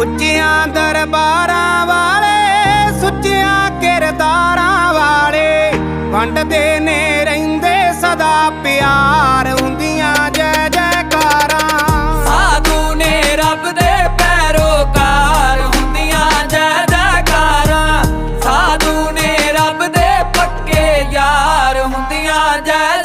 ਉੱਚਿਆਂ ਦਰਬਾਰਾਂ ਵਾਲੇ, ਸੁੱਚਿਆਂ ਕਿਰਦਾਰਾਂ ਵਾਲੇ। ਵੰਡਦੇ ਨੇ, ਰਹਿੰਦੇ ਸਦਾ ਪਿਆਰ, ਹੁੰਦੀਆਂ ਜੈ ਜੈਕਾਰਾਂ। ਸਾਧੂ ਨੇ ਰੱਬ ਦੇ ਪੈਰੋਕਾਰ, ਹੁੰਦੀਆਂ ਜੈ ਜੈਕਾਰਾਂ। ਸਾਧੂ ਨੇ ਰੱਬ ਦੇ ਪੱਕੇ ਯਾਰ, ਹੁੰਦੀਆਂ ਜੈ